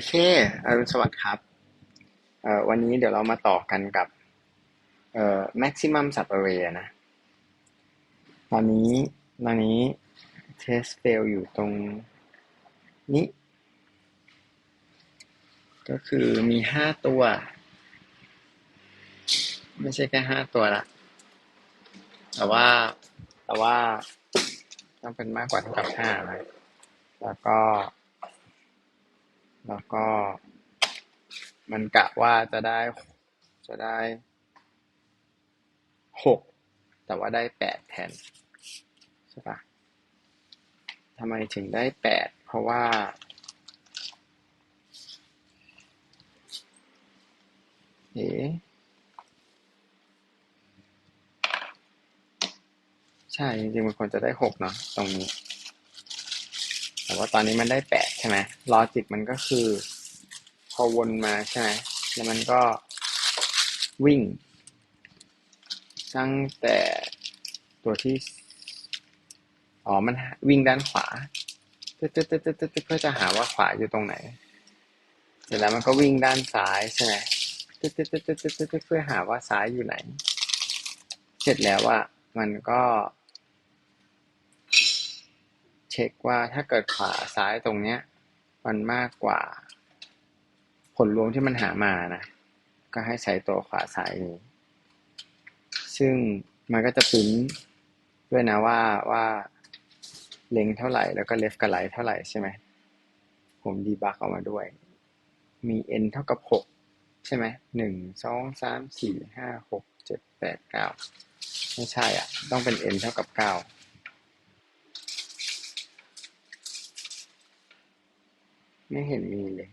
อเค อรุณสวัสดิ์ครับ เอ่อ วันนี้เดี๋ยวเรามาต่อกันกับ เอ่อ maximum sub array นะ ตอนนี้ ตอนนี้ test fail อยู่ตรงนี้ ก็คือมีห้าตัว ไม่ใช่แค่ห้าตัวละ แต่ว่า แต่ว่า ต้องเป็นมากกว่าเท่ากับห้านะแล้วก็ แล้วก็ มันกะว่าจะได้จะได้หกแต่ว่าได้แปดแทนใช่ปะทำไมถึงได้แปดเพราะว่า เอ๋ใช่ จริงๆมันควรจะได้หกเนาะตรงนี้ แต่ว่าตอนนี้มันได้แปดใช่ไหมลอจิกมันก็คือ พอวนมาใช่ไหมแล้วมันก็วิ่ง ตั้งแต่ตัวที่ อ๋อ มันวิ่งด้านขวาตึ๊ดตึ๊ดตึ๊ดตึ๊ดเพื่อจะหาว่าขวาอยู่ตรงไหน เสร็จแล้วมันก็วิ่งด้านซ้ายใช่ไหมตึ๊ดตึ๊ดตึ๊ดตึ๊ดตึ๊ดเพื่อหาว่าซ้ายอยู่ไหน เสร็จแล้วอะมันก็ เช็คว่าถ้าเกิดขวาซ้ายตรงเนี้ย มันมากกว่า ผลรวมที่มันหามานะ ก็ให้ใช้ตัวขวาซ้ายนี้ ซึ่งมันก็จะปริ้นด้วยนะว่าว่าเล็งเท่าไหร่แล้วก็เลฟกับไลท์เท่าไหร่ใช่ไหม ผมดีบักออกมาด้วย มี n เท่ากับ 6 ใช่ไหมหนึ่งสองสามสี่ห้าหกเจ็ดแปดเก้าไม่ใช่อะ ต้องเป็น n เท่ากับ9 ไม่เห็นมีเลย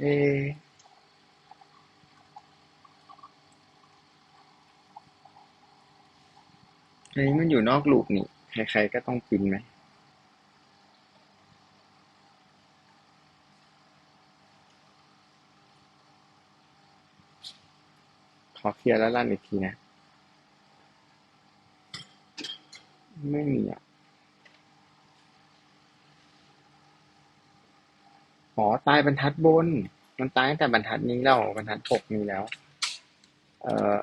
เออันนี้มันอยู่นอกลูปนี่ ใครๆก็ต้องปินไหม อเคลียร์แล้วลั่นอีกทีนะ ไม่มีอะ อ๋อ ตายบรรทัดบน มันตายตั้งแต่บรรทัดนี้แล้วบรรทัดหกนี้แล้ว เอ่อ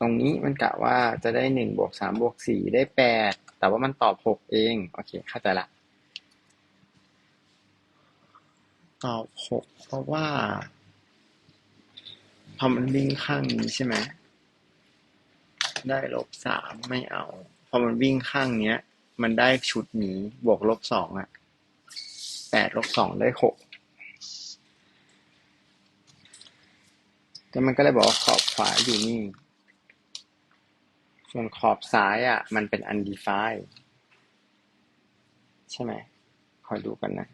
ตรงนี้มันกะว่าจะได้หนึ่งบวกสามบวกสี่ได้แปด แต่ว่ามันตอบหกเอง โอเค เข้าใจละ ตอบหกเพราะว่า พอมันวิ่งข้างนี้ใช่ไหมได้ลบสามไม่เอา พอมันวิ่งข้างเนี้ย มันได้ชุดนี้บวกลบสองอะแปดลบสองได้หกแล้วมันก็เลยบอกว่าขอบขวาอยู่นี่ ส่วนขอบซ้ายอะ มันเป็น undefined ใช่ไหมคอยดูกันนะ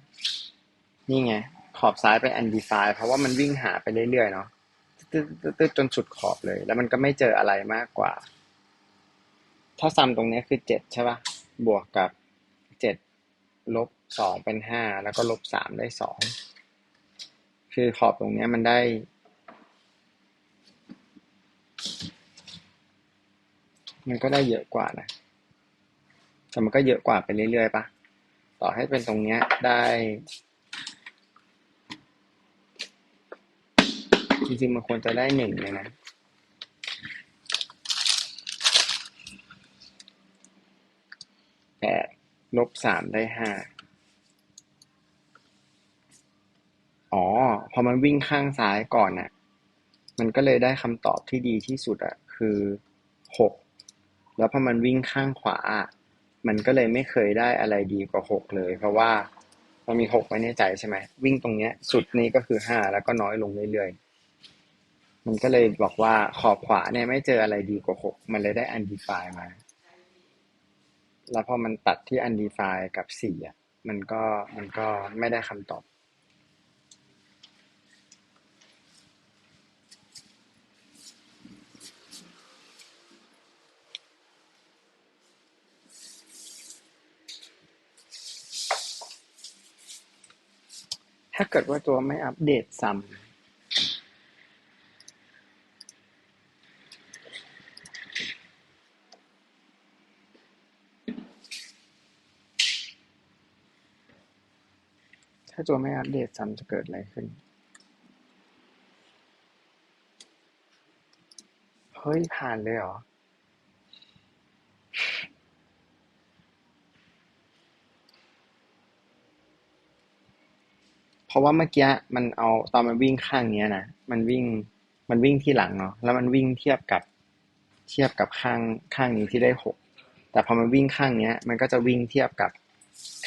นี่ไง ขอบซ้ายเป็น undefined เพราะว่ามันวิ่งหาไปเรื่อยๆเนาะ ตึ๊ดๆจนสุดขอบเลย แล้วมันก็ไม่เจออะไรมากกว่า ถ้าซัมตรงนี้คือเจ็ดใช่ปะบวกกับเจ็ดลบสองเป็นห้าแล้วก็ลบสามได้สองคือขอบตรงนี้มันได้มันก็ได้เยอะกว่านะ แต่มันก็เยอะกว่าไปเรื่อยๆปะ ต่อให้เป็นตรงเนี้ยได้ จริงๆมันควรจะได้หนึ่งเลยนะแปดลบสามได้ห้าอ๋อ พอมันวิ่งข้างซ้ายก่อนน่ะ มันก็เลยได้คำตอบที่ดีที่สุดอะคือหกแล้วพอมันวิ่งข้างขวา มันก็เลยไม่เคยได้อะไรดีกว่าหกเลย เพราะว่ามันมีหกไว้ในใจใช่ไหมวิ่งตรงเนี้ย สุดนี้ก็คือห้าแล้วก็น้อยลงเรื่อยๆ มันก็เลยบอกว่าขอบขวาเนี่ยไม่เจออะไรดีกว่าหกมันเลยได้ undefined มา แล้วพอมันตัดที่ undefined กับสี่อะ มันก็มันก็ไม่ได้คำตอบ ถ้าเกิดว่าตัวไม่อัปเดตซ้ ตัวไม่อัปเดตซ้ำจะเกิดอะไรขึ้น เฮ้ย ผ่านเลยเหรอ เพราะว่าเมื่อกี้มันเอาตอนมันวิ่งข้างเนี้ยนะ มันวิ่งมันวิ่งที่หลังเนาะ แล้วมันวิ่งเทียบกับเทียบกับข้างข้างนี้ที่ได้หก แต่พอมันวิ่งข้างเนี้ย มันก็จะวิ่งเทียบกับ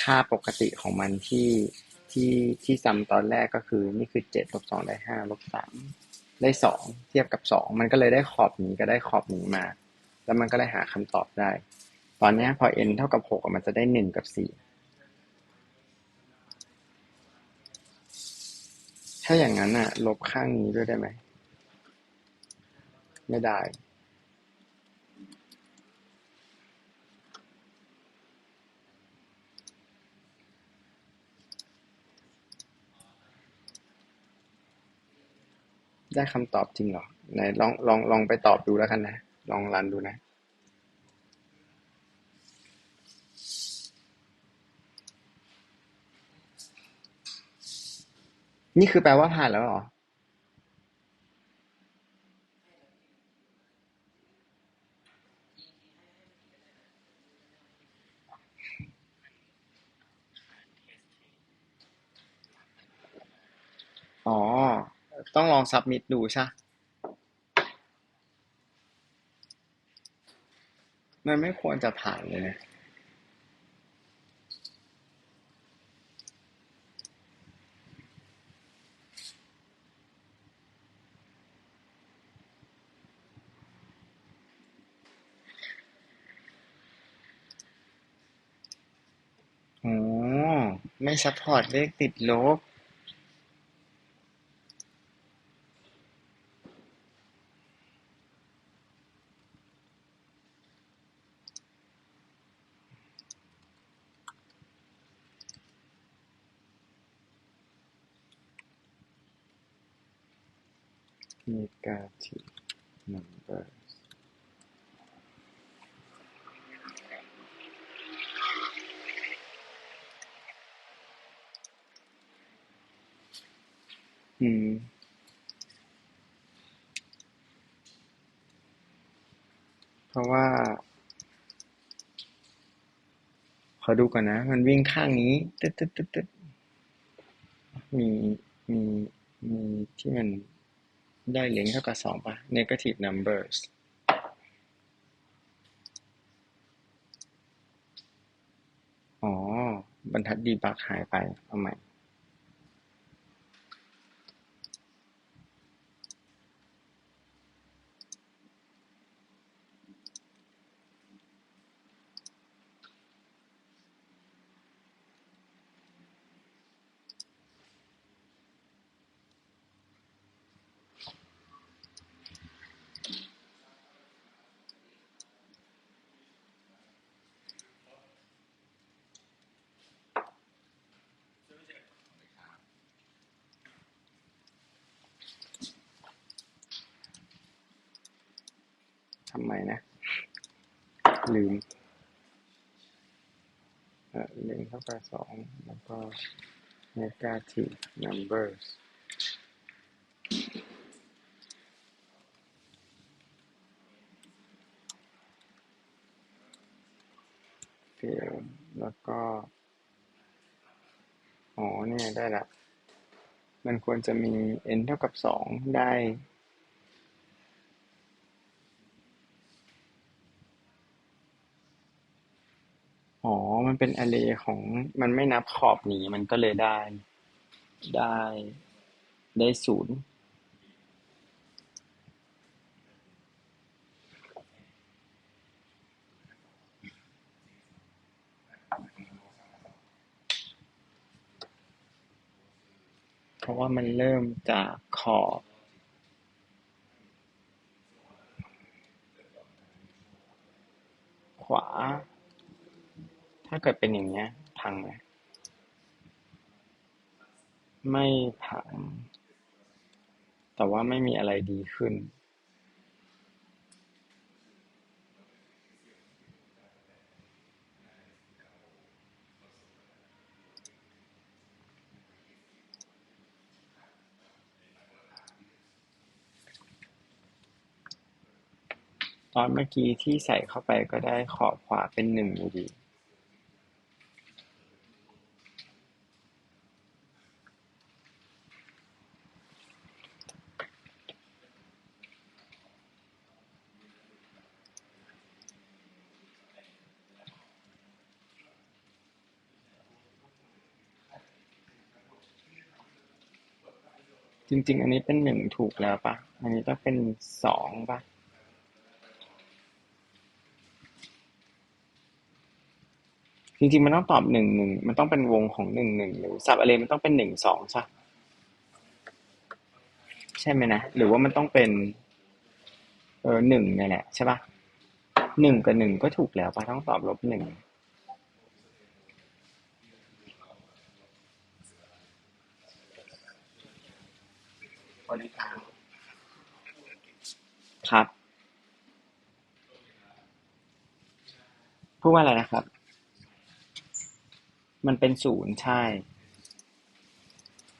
ค่าปกติของมันที่ ที่ที่ซ้ำตอนแรกก็คือนี่คือเจ็ดลบสองได้ห้าลบสามได้สองเทียบกับสองมันก็เลยได้ขอบนี้ก็ได้ขอบนี้มา แล้วมันก็เลยหาคำตอบได้ ตอนนี้พอ n เท่ากับหกมันจะได้หนึ่งกับสี่ถ้าอย่างนั้นอะลบข้างนี้ด้วยได้ไหม ไม่ได้ ได้คำตอบจริงเหรอไหนลองลองลองไปตอบดูแล้วกันนะ ลองรันดูนะนี่คือแปลว่าผ่านแล้วหรอ อ๋อ ต้องลองซับมิดดูใช่มันไม่ควรจะผ่านเลยนะอ๋อไม่ซัพพอร์ตเลขติดลบ active numbers อืมเพราะว่า ขอดูก่อนนะ มันวิ่งข้างนี้ ตึ๊ดตึ๊ดตึ๊ดตึ๊ดมี มี มีที่มัน ได้เลงเท่ากับสองป่ะ negative numbers อ๋อ บรรทัดดีบักหายไปเอาใหม่ ทำไมนะ ลืม เอ่อเลงเท่า กับสองแล้วก็ negative numbers เฟลแล้วก็อ๋อเนี่ยได้ละ มันควรจะมี n เท่ากับสองได้ เป็น array ของมันไม่นับขอบหนีมันก็เลยได้ ได้ได้ศูนย์เพราะว่ามันเริ่มจากขอบขวา ถ้าเกิดเป็นอย่างเนี้ย พังไหมไม่พัง แต่ว่าไม่มีอะไรดีขึ้น ตอนเมื่อกี้ที่ใส่เข้าไปก็ได้ขอบขวาเป็นหนึ่งอยู่ดี ริง ๆ อันนี้เป็นหนึ่งถูกแล้วปะอันนี้ต้องเป็นสองปะจริงๆมันต้องตอบหนึ่งหนึ่งมันต้องเป็นวงของหนึ่งหนึ่งหรือสับอะไรมันต้องเป็นหนึ่งสองใช่ใช่ไหมนะหรือว่ามันต้องเป็นเออหนึ่งนี่แหละใช่ปะหนึ่งกับหนึ่งก็ถูกแล้วปะต้องตอบลบหนึ่งครับ พูดว่าอะไรนะครับ มันเป็นศูนย์ใช่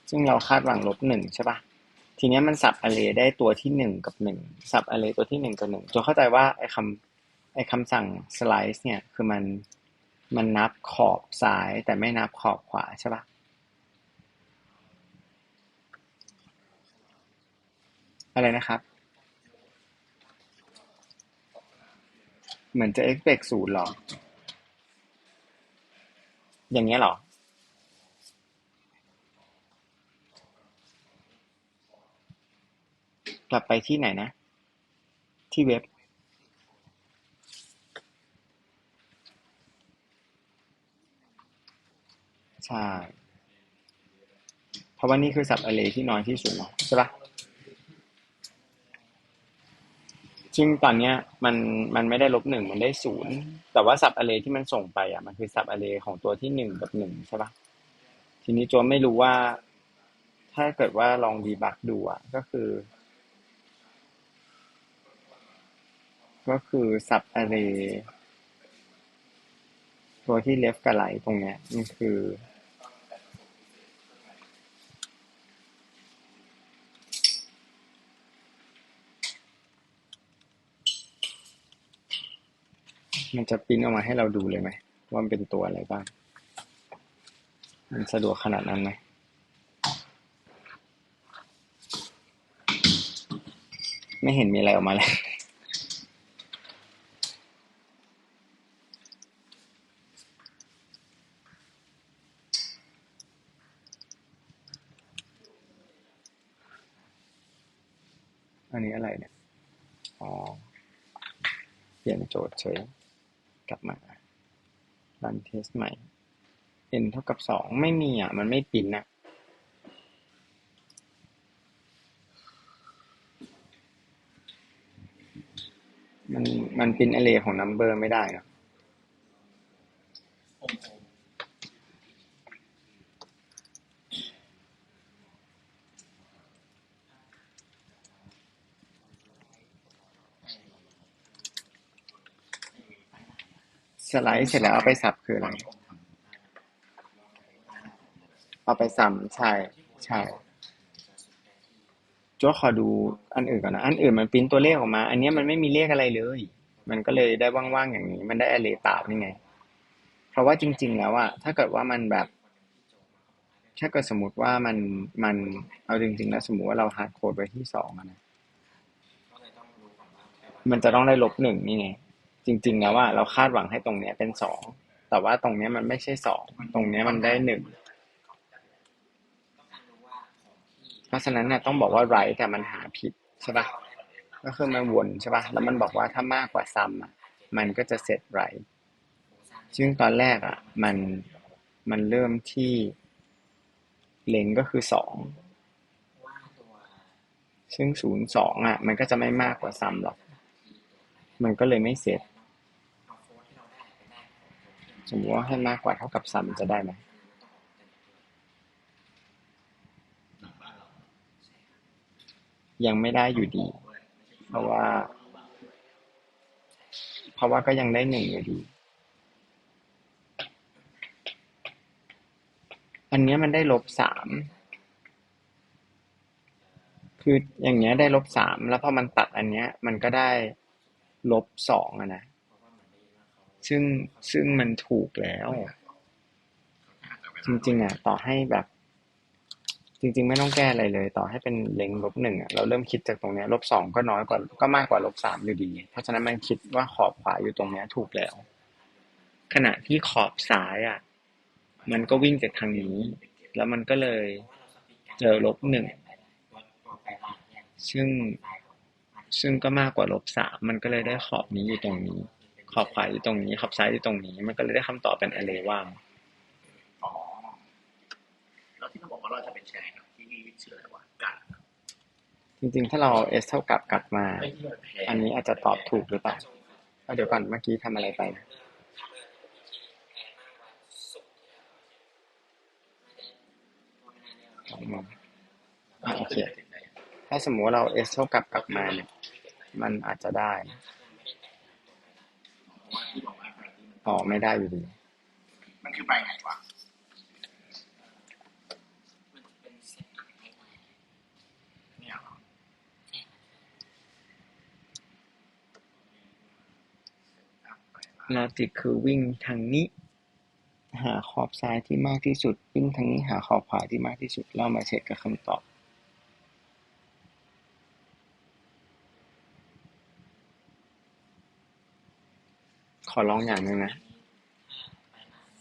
ซึ่งเราคาดหวังลบหนึ่งใช่ปะทีเนี้ยมันสับ array ได้ตัวที่หนึ่งกับหนึ่งสับ array ตัวที่หนึ่งกับหนึ่งจนเข้าใจว่าไอ้คำไอ้คำสั่ง slice เนี่ยคือมันมันนับขอบซ้ายแต่ไม่นับขอบขวาใช่ปะอะไรนะครับ เหมือนจะ expect ศูนย์หรอ อย่างเงี้ยหรอ กลับไปที่ไหนนะ ที่เว็บ ใช่ เพราะว่านี่คือสับ array ที่น้อยที่สุดเนาะใช่ปะ ซึ่งตอนเนี้ยมันมันไม่ได้ลบหนึ่งมันได้ศูนย์แต่ว่าสับ array ที่มันส่งไปอะมันคือสับ array ของตัวที่หนึ่งกับหนึ่งใช่ปะทีนี้โจนไม่รู้ว่า ถ้าเกิดว่าลองดีบักดูอะก็คือ ก็คือสับ array ตัวที่ left กับ right ตรงเนี้ยมันคือ มันจะปิ้นออกมาให้เราดูเลยไหมว่ามันเป็นตัวอะไรบ้าง มันสะดวกขนาดนั้นไหมไม่เห็นมีอะไรออกมาเลยอันนี้อะไรเนี่ย อ๋อ เปลี่ยนโจทย์เฉย กลับมารันเทสใหม่ n เท่ากับสองไม่มีอะ มันไม่ปิ้นอะ มันมันปิ้นอเลของ number ไม่ได้เนาะ ไลด์เสร็จแล้วเอาไปสับคืออะไร เอาไปซ้ำใช่ใช่จ้วขอดูอันอื่นก่อนนะ อันอื่นมันปริ้นตัวเลขออกมา อันนี้มันไม่มีเลขอะไรเลย มันก็เลยได้ว่างๆอย่างนี้ มันได้ array เปล่านี่ไง เพราะว่าจริง ๆ แล้วอะถ้าเกิดว่ามันแบบ ถ้าเกิดสมมติว่ามันมันเอาจริง ๆ แล้วสมมติว่าเราฮาร์ดโคดไว้ที่สองอะนะ มันจะต้องได้ลบหนึ่งนี่ไง จริงๆแล้วว่าเราคาดหวังให้ตรงเนี้ยเป็นสองแต่ว่าตรงเนี้ยมันไม่ใช่สองตรงเนี้ยมันได้หนึ่งเพราะฉะนั้นเนี่ยต้องบอกว่า right แต่มันหาผิดใช่ปะก็คือมันวนใช่ปะแล้วมันบอกว่าถ้ามากกว่า sum อะ มันก็จะเสร็จ right ซึ่งตอนแรกอะ มันมันเริ่มที่เลงก็คือสองซึ่งศูนย์สองอะ มันก็จะไม่มากกว่า sum หรอก มันก็เลยไม่เสร็จ สมมติว่าให้มากกว่าเท่ากับ sum จะได้ไหมยังไม่ได้อยู่ดี เพราะว่า เพราะว่าก็ยังได้หนึ่งอยู่ดี อันนี้มันได้ลบสามคืออย่างเงี้ยได้ลบสามแล้วพอมันตัดอันเนี้ย มันก็ได้ลบสองอะนะ ซึ่งซึ่งมันถูกแล้ว จริง ๆ อะ ต่อให้แบบ จริง ๆ ไม่ต้องแก้อะไรเลย ต่อให้เป็นเล็งลบหนึ่งอะเราเริ่มคิดจากตรงเนี้ยลบสองก็น้อยกว่าก็มากกว่าลบสามอยู่ดี เพราะฉะนั้นมันคิดว่าขอบขวาอยู่ตรงเนี้ยถูกแล้ว ขณะที่ขอบซ้ายอะ มันก็วิ่งจากทางนี้ แล้วมันก็เลยเจอลบหนึ่งซึ่งซึ่งก็มากกว่าลบสามมันก็เลยได้ขอบนี้อยู่ตรงนี้ ขอบขวาอยู่ตรงนี้ ขอบซ้ายอยู่ตรงนี้ มันก็เลยได้คำตอบเป็นอเรว่างอ๋อแล้วที่เราบอกว่าเราจะเป็นแชร์กับที่ชื่ออะไรวะกัดจริงๆ ถ้าเรา s เท่ากับกลับมาไอ้ที่มันแพ้อันนี้อาจจะตอบถูกหรือเปล่าเอาเดี๋ยวก่อนเมื่อกี้ทำอะไรไปนะอืมอะโอเคถ้าสมมติว่าเรา s เท่ากับกลับมาเนี่ย มันอาจจะได้ ที่บอก ว่าที่มันอ๋อไม่ได้อยู่ดี มันคือไปไงวะเนี่ยเหรอลอจิกคือวิ่งทางนี้ หาขอบซ้ายที่มากที่สุด วิ่งทางนี้หาขอบขวาที่มากที่สุดแล้วมาเช็คกับคำตอบ อลองอย่างหนึ่งนะ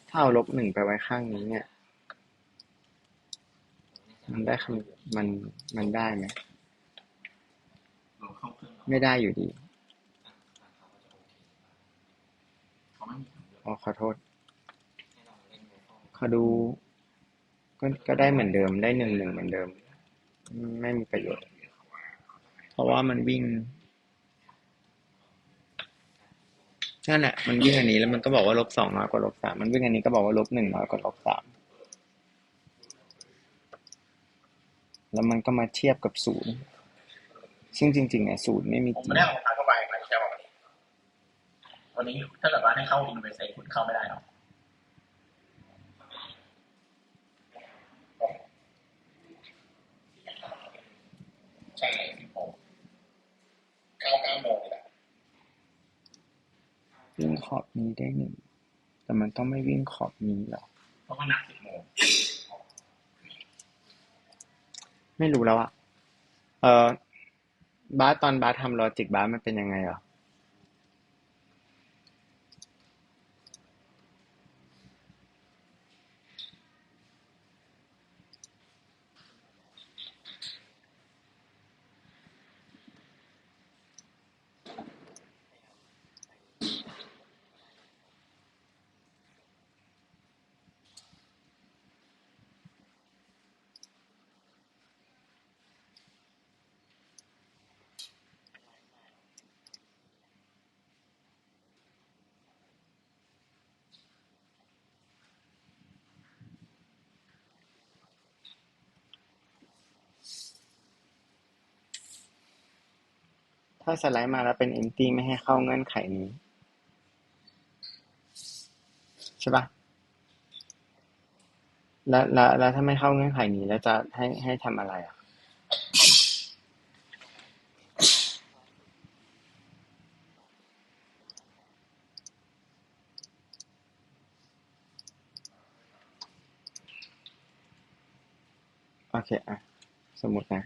ถ้าเอาลบหนึ่งไปไว้ข้างนี้เนี่ย มันได้คำมันมันได้ไหม ไม่ได้อยู่ดีอ๋อขอโทษ ขอดู ก็ก็ได้เหมือนเดิมได้หนึ่งหนึ่งเหมือนเดิม ไม่มีประโยชน์ เพราะว่ามันวิ่ง นั่นแหละมันวิ่งอันนี้แล้วมันก็บอกว่าลบสองน้อยกว่าลบสามมันวิ่งอันนี้ก็บอกว่าลบหนึ่งน้อยกว่าลบสามแล้วมันก็มาเทียบกับศูนย์ซึ่งจริงๆเนี่ยศูนย์ไม่มีผมจริไม่ได้เอารองเท้าเข้าไปนะแค่วันนี้วันนี้ถ้าเกิดว่าให้เข้าอินเวสต์คุณเข้าไม่ได้หรอกใช่สิบโมงเก้าเก้าโมง วิ่งขอบนี้ได้หนึ่ง แต่มันต้องไม่วิ่งขอบนี้หรอเพราะว่านัดสิบโมงไม่รู้แล้วอะเออบาสตอนบาสทำลอจิกบาสมันเป็นยังไงเห ถ้าสไลด์มาแล้วเป็น empty ไม่ให้เข้าเงื่อนไขนี้ ใช่ปะแล้วแล้วแล้วถ้าไม่เข้าเงื่อนไขนี้ แล้วจะให้ให้ทำอะไรอะโอเคอะ สมมตินะ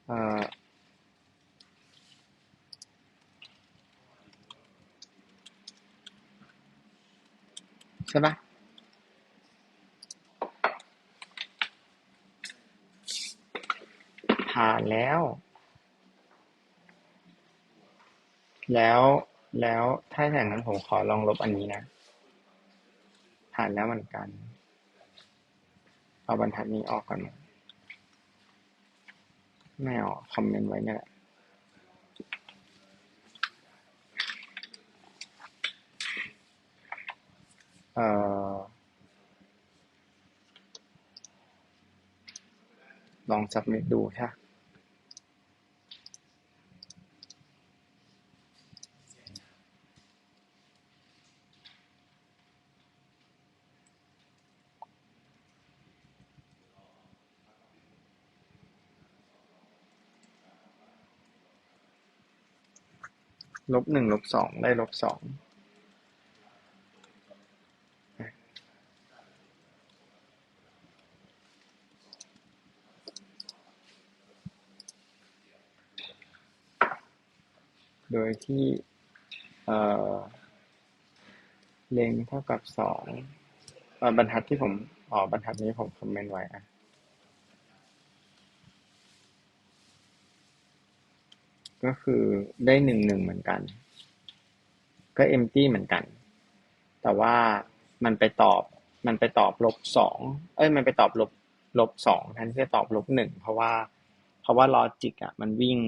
เอ่อ ใช่ปะผ่านแล้ว แล้ว แล้วถ้าอย่างนั้นผมขอลองลบอันนี้นะ ผ่านแล้วเหมือนกัน เอาบรรทัดนี้ออกก่อนนะ ไม่เอาคอมเมนต์ไว้เนี่ยแหละเอ่อลองสับมิดดูใช่ะ ลบหนึ่งลบสองได้ลบสองโดยที่เเลงเท่ากับสองบรรทัดที่ผมอ๋อบรรทัดนี้ผมคอมเมนต์ไว้อะ ก็คือได้หนึ่งหนึ่งเหมือนกัน ก็ empty เหมือนกัน แต่ว่ามันไปตอบ มันไปตอบลบสองเอ้ย มันไปตอบลบลบสองแทนที่จะตอบลบหนึ่งเพราะว่า เพราะว่าลอจิกอะ มันวิ่ง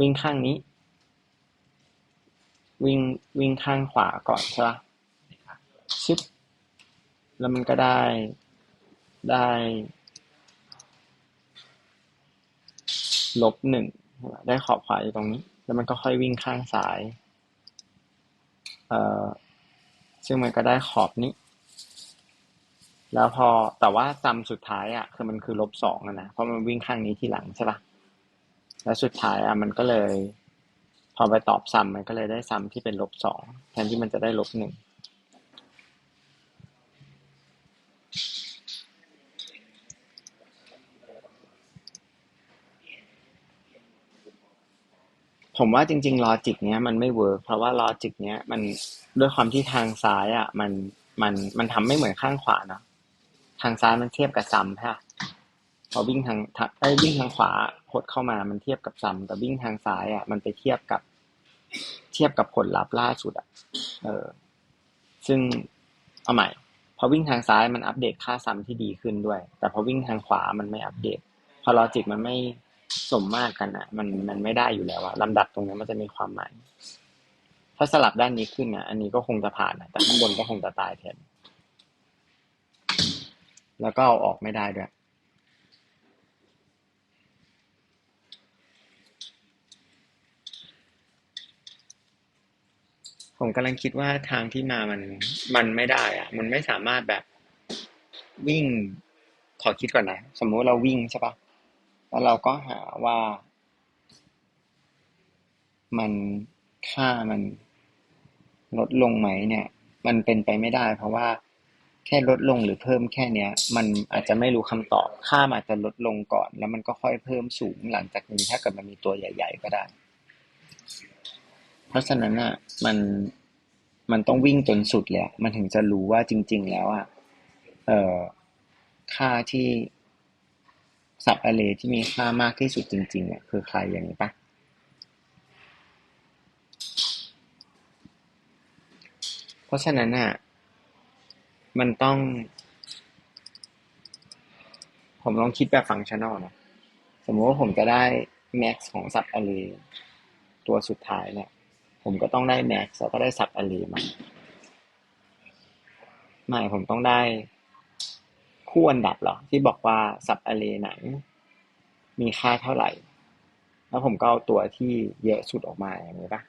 วิ่งข้างนี้ วิ่งวิ่งข้างขวาก่อนใช่ปะชิปแล้วมันก็ได้ได้ลบหนึ่ง ได้ขอบขวาอยู่ตรงนี้ แล้วมันก็ค่อยวิ่งข้างซ้าย เอ่อ ซึ่งมันก็ได้ขอบนี้ แล้วพอแต่ว่าซัมสุดท้ายอะ คือมันคือลบสองนะ เพราะมันวิ่งข้างนี้ทีหลังใช่ปะแล้วสุดท้ายอะมันก็เลย พอไปตอบซัมมันก็เลยได้ซัมที่เป็นลบสองแทนที่มันจะได้ลบหนึ่ง ผมว่าจริงๆลอจิกเนี้ยมันไม่เวิร์กเพราะว่าลอจิกเนี้ยมันด้วยความที่ทางซ้ายอะ มันมันมันทำไม่เหมือนข้างขวาเนาะทางซ้ายมันเทียบกับซัมใช่ะพอวิ่งทางทาไอ้วิ่งทางขวาหดเข้ามามันเทียบกับซัมแต่วิ่งทางซ้ายอะ มันไปเทียบกับเทียบกับผลลัพธ์ล่าสุดอะ เออ ซึ่งเอาใหม่ พอวิ่งทางซ้ายมันอัปเดตค่าซัมที่ดีขึ้นด้วย แต่พอวิ่งทางขวามันไม่อัปเดต พอลอจิกมันไม่ สมมาตรกันอะมันมันไม่ได้อยู่แล้วอะลำดับตรงนี้มันจะมีความหมาย ถ้าสลับด้านนี้ขึ้นอะอันนี้ก็คงจะผ่านอะแต่ข้างบนก็คงจะตายแทนแล้วก็เอาออกไม่ได้ด้วยผมกำลังคิดว่าทางที่มามันมันไม่ได้อะมันไม่สามารถแบบวิ่ง ขอคิดก่อนนะ สมมติเราวิ่งใช่ปะ แล้วเราก็หาว่ามันค่ามันลดลงไหมเนี่ย มันเป็นไปไม่ได้ เพราะว่าแค่ลดลงหรือเพิ่มแค่เนี้ย มันอาจจะไม่รู้คำตอบ ค่ามันอาจจะลดลงก่อน แล้วมันก็ค่อยเพิ่มสูงหลังจากนี้ถ้าเกิดมันมีตัวใหญ่ ๆ ก็ได้ เพราะฉะนั้นอะมันมันต้องวิ่งจนสุดเลยมันถึงจะรู้ว่าจริง ๆ แล้วอะเอ่อค่าที่ สับ array ที่มีค่ามากที่สุดจริงๆอะคือใครอย่างนี้ปะเพราะฉะนั้นอะมันต้อง ผมลองคิดแบบฟังชันอลนะสมมติว่าผมจะได้ max ของ sub array ตัวสุดท้ายเนี่ยผมก็ต้องได้ max แล้วก็ได้ sub array มาไม่ผมต้องได้ คู่อันดับเหรอ ที่บอกว่า sub array ไหนมีค่าเท่าไหร่ แล้วผมก็เอาตัวที่เยอะสุดออกมาอย่างนี้ปะ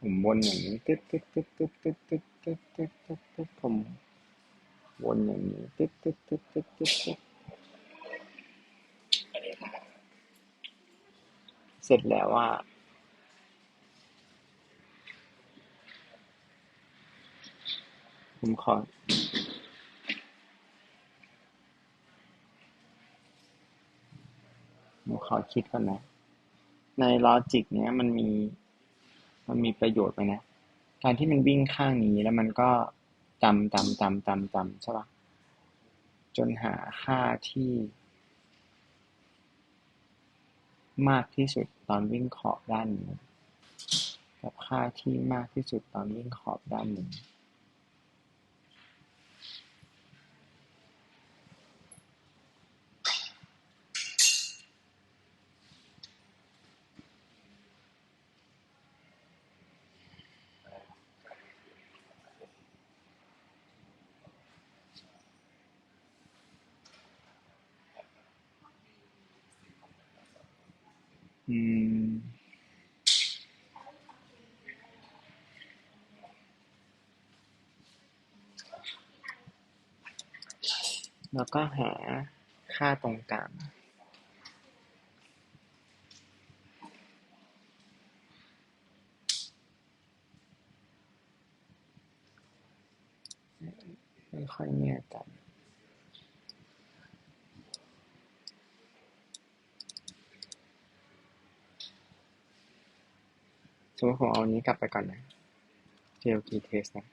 ผมวนอย่างนี้ตึ๊ดตึ๊ดตึ๊ดตึ๊ดตึ๊ดตึ๊ดตึ๊ดตึ๊ดตึ๊ดตึ๊ดผม วนอย่างนี้ตึ๊ดตึ๊ดตึ๊ดตึ๊ดตึ๊ดตึ๊ดเสร็จแล้วว่า ผมขอผมขอคิดก่อนนะ ในลอจิกเนี้ยมันมี มันมีประโยชน์ไหมนะ การที่มันวิ่งข้างนี้แล้วมันก็ จำจำจำจำจำใช่ปะจนหาค่าที่ มากที่สุดตอนวิ่งขอบด้านหนึ่งกับค่าที่มากที่สุดตอนวิ่งขอบด้านหนึ่ แล้วก็หาค่าตรงกลาง มมติผมเอาอันนี้กลับไปก่อนนะ JLK test นะ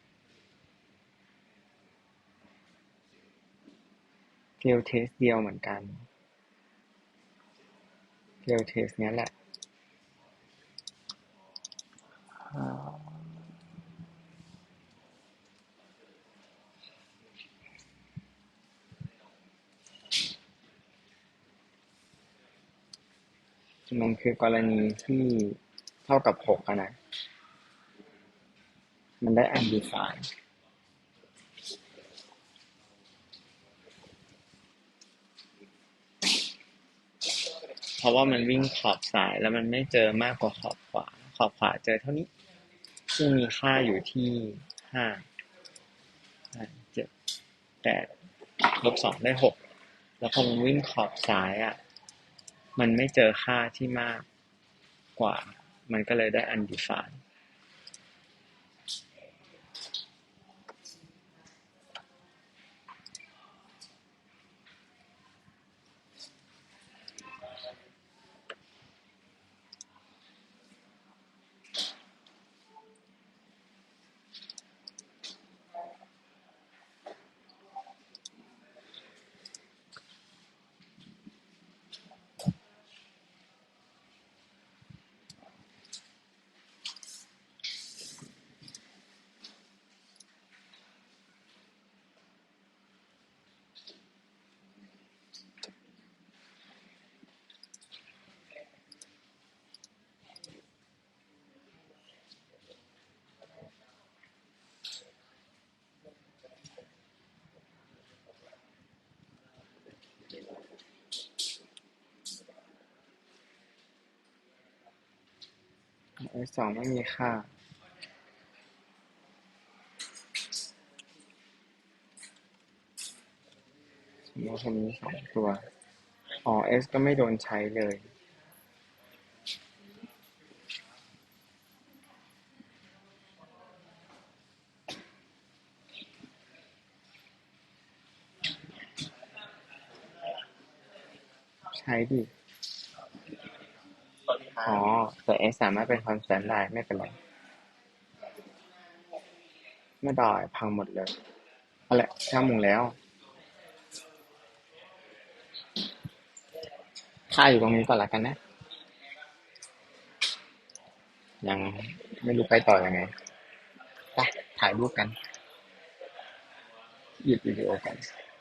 JL test เดียวเหมือนกัน JL test เนี้ยแหละอ่ามันคือกรณีที่ ท่ากับหกนะ มันได้ undefined เพราะว่ามันวิ่งขอบซ้ายแล้วมันไม่เจอมากกว่าขอบขวา ขอบขวาเจอเท่านี้ ซึ่งมีค่าอยู่ที่ห้าเจ็ดแปดลบสองได้หกแล้วพอมันวิ่งขอบซ้ายอะ มันไม่เจอค่าที่มากกว่า มันก็เลยได้ undefined ไอสองไม่มีค่า สมมติผมมีสองตัว อ๋อ S ก็ไม่โดนใช้เลยใช้ดิ อ๋อบแต่ S สามารถเป็นคอนสแตนต์ได้ ไม่เป็นไร ไม่ได้พังหมดเลยเอาละช่างมึงแล้ว ค่าอยู่ตรงนี้ก่อนละกันนะ ยังไม่รู้ไปต่ออยังไงไปถ่ายรูปกันหยุดวิดีโอกัน